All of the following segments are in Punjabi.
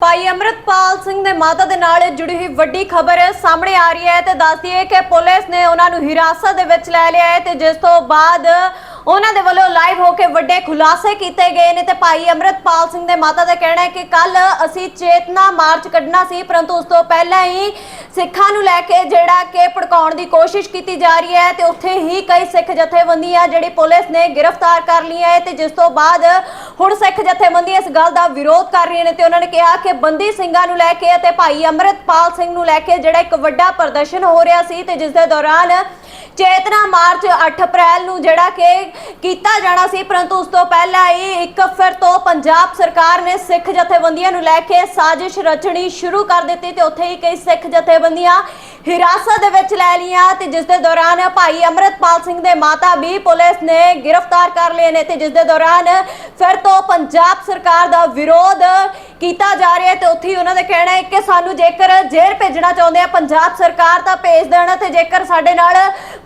ਭਾਈ ਅਮਰਤਪਾਲ ਸਿੰਘ ਦੇ ਮਾਤਾ ਦੇ ਨਾਲ ਜੁੜੀ ਹੋਈ ਵੱਡੀ ਖਬਰ ਸਾਹਮਣੇ ਆ ਰਹੀ ਹੈ ਤੇ ਦੱਸਦੀ ਹੈ ਕਿ ਪੁਲਿਸ ਨੇ ਉਹਨਾਂ ਨੂੰ ਹਿਰਾਸਤ ਦੇ ਵਿੱਚ ਲੈ ਲਿਆ ਹੈ ਤੇ ਜਿਸ ਤੋਂ ਬਾਅਦ ਉਹਨਾਂ ਦੇ ਵੱਲੋਂ ਲਾਈਵ ਹੋ ਕੇ ਵੱਡੇ ਖੁਲਾਸੇ ਕੀਤੇ ਗਏ ਨੇ ਤੇ ਭਾਈ ਅਮਰਤਪਾਲ ਸਿੰਘ ਦੇ ਮਾਤਾ ਦਾ ਕਹਿਣਾ ਹੈ ਕਿ ਕੱਲ ਅਸੀਂ ਚੇਤਨਾ ਮਾਰਚ ਕੱਢਣਾ ਸੀ, ਪਰੰਤੂ ਉਸ ਤੋਂ ਪਹਿਲਾਂ ਹੀ ਸਿੱਖਾਂ ਨੂੰ ਲੈ ਕੇ ਜਿਹੜਾ ਕਿ ਭੜਕਾਉਣ ਦੀ ਕੋਸ਼ਿਸ਼ ਕੀਤੀ ਜਾ ਰਹੀ ਹੈ ਤੇ ਉੱਥੇ ਹੀ ਕਈ ਸਿੱਖ ਜਥੇਬੰਦੀਆਂ ਜਿਹੜੀ ਪੁਲਿਸ ਨੇ ਗ੍ਰਿਫਤਾਰ ਕਰ ਲਈ ਹੈ ਤੇ ਜਿਸ ਤੋਂ ਬਾਅਦ ਹੁਣ ਸਿੱਖ ਜਥੇਬੰਦੀਆਂ ਇਸ ਗੱਲ ਦਾ ਵਿਰੋਧ ਕਰ ਰਹੀਆਂ ਨੇ ਤੇ ਉਹਨਾਂ ਨੇ ਕਿਹਾ ਕਿ ਬੰਦੀ ਸਿੰਘਾਂ ਨੂੰ ਲੈ ਕੇ ਅਤੇ ਭਾਈ ਅਮਰਿਤਪਾਲ ਸਿੰਘ ਨੂੰ ਲੈ ਕੇ ਜਿਹੜਾ ਇੱਕ ਵੱਡਾ ਪ੍ਰਦਰਸ਼ਨ ਹੋ ਰਿਹਾ ਸੀ ਤੇ ਜਿਸ ਦੇ ਦੌਰਾਨ ਚੇਤਨਾ ਮਾਰਚ 8 ਅਪ੍ਰੈਲ ਨੂੰ ਜਿਹੜਾ ਕਿ ਕੀਤਾ ਜਾਣਾ ਸੀ, ਪਰੰਤੂ ਉਸ ਤੋਂ ਪਹਿਲਾਂ ਹੀ ਇੱਕ ਫਿਰ ਤੋਂ ਪੰਜਾਬ ਸਰਕਾਰ ਨੇ ਸਿੱਖ ਜਥੇਬੰਦੀਆਂ ਨੂੰ ਲੈ ਕੇ ਸਾਜ਼ਿਸ਼ ਰਚਣੀ ਸ਼ੁਰੂ ਕਰ ਦਿੱਤੀ ਤੇ ਉੱਥੇ ਹੀ ਕਈ ਸਿੱਖ ਜਥੇਬੰਦੀਆਂ ਹਿਰਾਸਤ ਦੇ ਵਿੱਚ ਲੈ ਲਈਆਂ ਤੇ ਜਿਸ ਦੇ ਦੌਰਾਨ ਭਾਈ ਅਮਰਿਤਪਾਲ ਸਿੰਘ ਦੇ ਮਾਤਾ ਵੀ ਪੁਲਿਸ ਨੇ ਗ੍ਰਿਫਤਾਰ ਕਰ ਲਏ ਨੇ ਤੇ ਜਿਸ ਦੇ ਦੌਰਾਨ ਫਿਰ ਤੋਂ ਪੰਜਾਬ ਸਰਕਾਰ ਦਾ ਵਿਰੋਧ ਕੀਤਾ ਜਾ ਰਿਹਾ ਹੈ ਤੇ ਉੱਥੇ ਹੀ ਉਹਨਾਂ ਦਾ ਕਹਿਣਾ ਹੈ ਕਿ ਸਾਨੂੰ ਜੇਕਰ ਜੇਲ੍ਹ ਭੇਜਣਾ ਚਾਹੁੰਦੇ ਆ, ਪੰਜਾਬ ਸਰਕਾਰ ਤਾਂ ਭੇਜ ਦੇਣਾ ਤੇ ਜੇਕਰ ਸਾਡੇ ਨਾਲ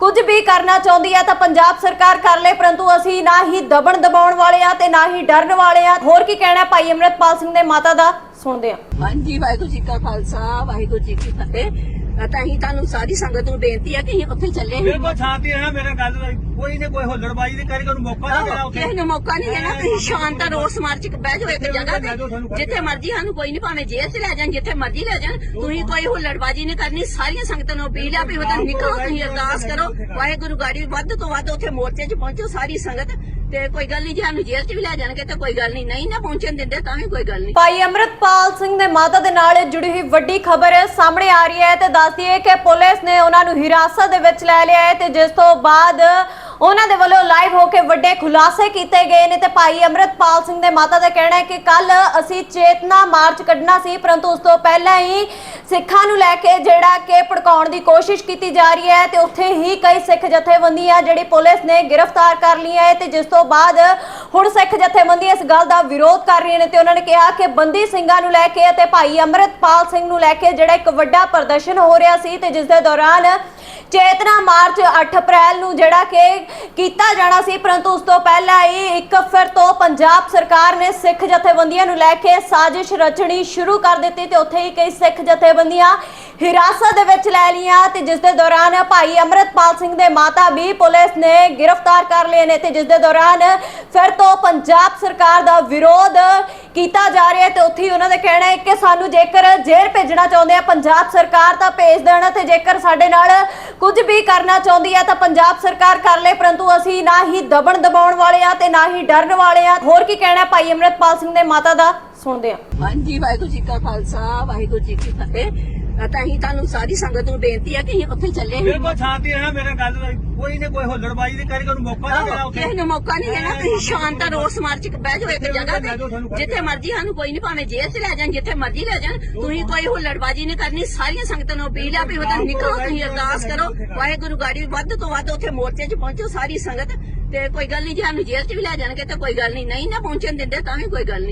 ਕੁਝ ਵੀ ਕਰਨਾ ਚਾਹੁੰਦੀ ਆ ਤਾਂ ਪੰਜਾਬ ਸਰਕਾਰ ਕਰ ਲੇ, ਪਰੰਤੂ ਅਸੀਂ ਨਾ ਹੀ ਦਬਣ ਦਬਾਉਣ ਵਾਲੇ ਆ ਤੇ ਨਾ ਹੀ ਡਰਨ ਵਾਲੇ ਆ। ਹੋਰ ਕੀ ਕਹਿਣਾ ਭਾਈ ਅਮਰਿਤਪਾਲ ਸਿੰਘ ਦੇ ਮਾਤਾ ਦਾ? ਸੁਣਦੇ ਆ ਹਾਂਜੀ, ਵਾਹਿਗੁਰੂ ਜੀ ਕਾ ਖਾਲਸਾ, ਵਾਹਿਗੁਰੂ ਜੀ ਕੀ ਫਤਿਹ। ਤਾਂ ਹੀ ਤੁਹਾਨੂੰ ਸਾਰੀ ਸੰਗਤ ਨੂੰ ਬੇਨਤੀ ਹੈ ਕਿ ਅਸੀਂ ਉੱਥੇ ਚੱਲੇ ਹਾਂ। ਬਿਲਕੁਲ ਸ਼ਾਂਤੀ ਰਹਿਣਾ ਮੇਰੇ ਗੱਲ ਦਾ ਕੋਈ ਨੇ ਕੋਈ ਹੁੱਲੜਬਾਜੀ ਦੇ ਕਰੇ ਨੂੰ ਮੌਕਾ ਨਹੀਂ ਦੇਣਾ ਉੱਥੇ। ਕਿਸੇ ਨੂੰ ਮੌਕਾ ਨਹੀਂ ਦੇਣਾ ਤੁਸੀਂ ਸ਼ਾਂਤ ਰੋਸ ਮਾਰਚ ਬਹਿ ਜਾਓ ਇੱਕ ਜਗ੍ਹਾ ਤੇ ਜਿੱਥੇ ਮਰਜ਼ੀ ਸਾਨੂੰ ਕੋਈ ਨਹੀਂ ਭਾਵੇਂ ਜੇਲ੍ਹ 'ਚ ਲੈ ਜਾਣ ਜਿੱਥੇ ਮਰਜ਼ੀ ਲੈ ਜਾਣ ਤੁਸੀਂ ਕੋਈ ਹੁੱਲੜਬਾਜੀ ਨਹੀਂ ਕਰਨੀ ਸਾਰੀਆਂ ਸੰਗਤਾਂ ਨੂੰ ਅਪੀਲ ਆ ਵੀ ਉਹਦਾ ਨਿਕਲੋ ਤੁਸੀਂ ਅਰਦਾਸ ਕਰੋ ਵਾਹਿਗੁਰੂ ਗਾੜੀ ਵੱਧ ਤੋਂ ਵੱਧ ਉੱਥੇ ਮੋਰਚੇ 'ਚ ਪਹੁੰਚੋ ਸਾਰੀ ਸੰਗਤ ਤੇ ਕੋਈ ਗੱਲ ਨਹੀਂ, ਜੇ ਸਾਨੂੰ ਜੇਲ੍ਹ 'ਚ ਵੀ ਲੈ ਜਾਣਗੇ ਤਾਂ ਕੋਈ ਗੱਲ ਨਹੀਂ। ਨਹੀਂ ਨਾ ਪਹੁੰਚਣ ਦਿੰਦੇ ਤਾਂ ਵੀ ਕੋਈ ਗੱਲ ਨਹੀਂ। ਭਾਈ ਅਮਰਤਪਾਲ ਸਿੰਘ ਦੇ ਮਾਤਾ ਦੇ ਨਾਲ ਜੁੜੀ ਹੋਈ ਵੱਡੀ ਖਬਰ ਸਾਹਮਣੇ ਆ ਰਹੀ ਹੈ ਤੇ ਦੱਸਦੀ ਹੈ ਕਿ ਪੁਲਿਸ ਨੇ ਉਹਨਾਂ ਨੂੰ ਹਿਰਾਸਤ ਦੇ ਵਿੱਚ ਲੈ ਲਿਆ ਹੈ ਤੇ ਜਿਸ ਤੋਂ ਬਾਅਦ ਉਹਨਾਂ ਦੇ ਵੱਲੋਂ ਲਾਈਵ ਹੋ ਕੇ ਵੱਡੇ ਖੁਲਾਸੇ ਕੀਤੇ ਗਏ ਨੇ ਤੇ ਭਾਈ ਅਮਰਤਪਾਲ ਸਿੰਘ ਦੇ ਮਾਤਾ ਦਾ ਕਹਿਣਾ ਹੈ ਕਿ ਕੱਲ ਅਸੀਂ ਚੇਤਨਾ ਮਾਰਚ ਕੱਢਣਾ ਸੀ, ਪਰੰਤੂ ਉਸ ਤੋਂ ਪਹਿਲਾਂ ਹੀ ਸਿੱਖਾਂ ਨੂੰ ਲੈ ਕੇ ਜਿਹੜਾ ਕਿ ਭੜਕਾਉਣ ਦੀ ਕੋਸ਼ਿਸ਼ ਕੀਤੀ ਜਾ ਰਹੀ ਹੈ ਤੇ ਉੱਥੇ ਹੀ ਕਈ ਸਿੱਖ ਜਥੇਬੰਦੀਆਂ ਜਿਹੜੀ ਪੁਲਿਸ ਨੇ ਗ੍ਰਿਫਤਾਰ ਕਰ ਲਈਆਂ ਹੈ ਤੇ ਜਿਸ ਤੋਂ ਬਾਅਦ ਹੁਣ ਸਿੱਖ ਜਥੇਬੰਦੀਆਂ ਇਸ ਗੱਲ ਦਾ ਵਿਰੋਧ ਕਰ ਰਹੀਆਂ ਨੇ ਤੇ ਉਹਨਾਂ ਨੇ ਕਿਹਾ ਕਿ ਬੰਦੀ ਸਿੰਘਾਂ ਨੂੰ ਲੈ ਕੇ ਅਤੇ ਭਾਈ ਅਮਰਿਤਪਾਲ ਸਿੰਘ ਨੂੰ ਲੈ ਕੇ ਜਿਹੜਾ ਇੱਕ ਵੱਡਾ ਪ੍ਰਦਰਸ਼ਨ ਹੋ ਰਿਹਾ ਸੀ ਤੇ ਜਿਸ ਦੇ ਦੌਰਾਨ ਚੇਤਨਾ ਮਾਰਚ 8 ਅਪ੍ਰੈਲ ਨੂੰ ਜਿਹੜਾ ਕਿ ਕੀਤਾ ਜਾਣਾ ਸੀ, ਪਰੰਤੂ ਉਸ ਤੋਂ ਪਹਿਲਾਂ ਹੀ ਇੱਕ ਫਿਰ ਤੋਂ ਪੰਜਾਬ ਸਰਕਾਰ ਨੇ ਸਿੱਖ ਜਥੇਬੰਦੀਆਂ ਨੂੰ ਲੈ ਕੇ ਸਾਜ਼ਿਸ਼ ਰਚਣੀ ਸ਼ੁਰੂ ਕਰ ਦਿੱਤੀ ਤੇ ਉੱਥੇ ਹੀ ਕਈ ਸਿੱਖ ਜਥੇਬੰਦੀਆਂ ਹਿਰਾਸਤ ਦੇ ਵਿੱਚ ਲੈ ਲਈਆਂ ਤੇ ਜਿਸ ਦੇ ਦੌਰਾਨ ਭਾਈ ਅਮਰਿਤਪਾਲ ਸਿੰਘ ਦੇ ਮਾਤਾ ਵੀ ਪੁਲਿਸ ਨੇ ਗ੍ਰਿਫਤਾਰ ਕਰ ਲਏ ਨੇ ਤੇ ਜਿਸ ਦੇ ਦੌਰਾਨ ਫਿਰ ਤੋਂ ਪੰਜਾਬ ਸਰਕਾਰ ਦਾ ਵਿਰੋਧ ਕੀਤਾ ਜਾ ਰਿਹਾ ਤੇ ਉੱਥੇ ਉਹਨਾਂ ਦਾ ਕਹਿਣਾ ਹੈ ਕਿ ਸਾਨੂੰ ਜੇਕਰ ਜੇਲ੍ਹ ਭੇਜਣਾ ਚਾਹੁੰਦੇ ਆ, ਪੰਜਾਬ ਸਰਕਾਰ ਤਾਂ ਭੇਜ ਦੇਣਾ ਤੇ ਜੇਕਰ ਸਾਡੇ ਨਾਲ ਕੁਝ ਵੀ ਕਰਨਾ ਚਾਹੁੰਦੀ ਹੈ ਤਾਂ ਪੰਜਾਬ ਸਰਕਾਰ ਕਰ ਲੇ, ਪਰੰਤੂ ਅਸੀਂ ਨਾ ਹੀ ਦਬਣ ਦਬਾਉਣ ਵਾਲੇ ਆ ਤੇ ਨਾ ਹੀ ਡਰਨ ਵਾਲੇ ਆ। ਹੋਰ ਕੀ ਕਹਿਣਾ ਭਾਈ ਅਮਰਿਤਪਾਲ ਸਿੰਘ ਦੇ ਮਾਤਾ ਦਾ? ਸੁਣਦੇ ਆ ਹਾਂਜੀ, ਵਾਹਿਗੁਰੂ ਜੀ ਕਾ ਖਾਲਸਾ, ਵਾਹਿਗੁਰੂ ਜੀ ਕੀ ਫਤਿਹ। ਤਾਂ ਹੀ ਤੁਹਾਨੂੰ ਸਾਰੀ ਸੰਗਤ ਨੂੰ ਬੇਨਤੀ ਹੈ ਕਿ ਅਸੀਂ ਉੱਥੇ ਚੱਲੇ ਹਾਂ। ਬਿਲਕੁਲ ਸ਼ਾਂਤੀ ਰਹਿਣਾ ਮੇਰੇ ਗੱਲ ਦਾ ਕੋਈ ਨੇ ਕੋਈ ਹੁੱਲੜਬਾਜੀ ਦੇ ਕਰੇ ਨੂੰ ਮੌਕਾ ਨਹੀਂ ਦੇਣਾ ਕਿਸੇ ਨੂੰ ਮੌਕਾ ਨਹੀਂ ਦੇਣਾ ਤੁਸੀਂ ਸ਼ਾਂਤ ਰੋਸ ਮਾਰਚ ਬਹਿ ਜਾਓ ਇੱਕ ਜਗ੍ਹਾ ਤੇ। ਜਿੱਥੇ ਮਰਜ਼ੀ ਸਾਨੂੰ ਕੋਈ ਨਹੀਂ ਭਾਵੇਂ ਜੇਲ੍ਹ 'ਚ ਲੈ ਜਾਣ ਜਿੱਥੇ ਮਰਜ਼ੀ ਲੈ ਜਾਣ ਤੁਸੀਂ ਕੋਈ ਹੁੱਲੜਬਾਜੀ ਨਹੀਂ ਕਰਨੀ ਸਾਰੀਆਂ ਸੰਗਤਾਂ ਨੂੰ ਅਪੀਲ ਆ ਵੀ ਉਹਦਾ ਨਿਕਲੋ ਤੁਸੀਂ ਅਰਦਾਸ ਕਰੋ ਵਾਹਿਗੁਰੂ ਗਾੜੀ ਵੱਧ ਤੋਂ ਵੱਧ ਉੱਥੇ ਮੋਰਚੇ 'ਚ ਪਹੁੰਚੋ ਸਾਰੀ ਸੰਗਤ। ਤੇ ਕੋਈ ਗੱਲ ਨਹੀਂ ਜੇ ਸਾਨੂੰ ਜੇਲ੍ਹ 'ਚ ਵੀ ਲੈ ਜਾਣਗੇ ਤਾਂ ਕੋਈ ਗੱਲ ਨਹੀਂ ਨਹੀਂ ਨਾ ਪਹੁੰਚਣ ਦਿੰਦੇ ਤਾਂ ਵੀ ਕੋਈ ਗੱਲ ਨਹੀਂ।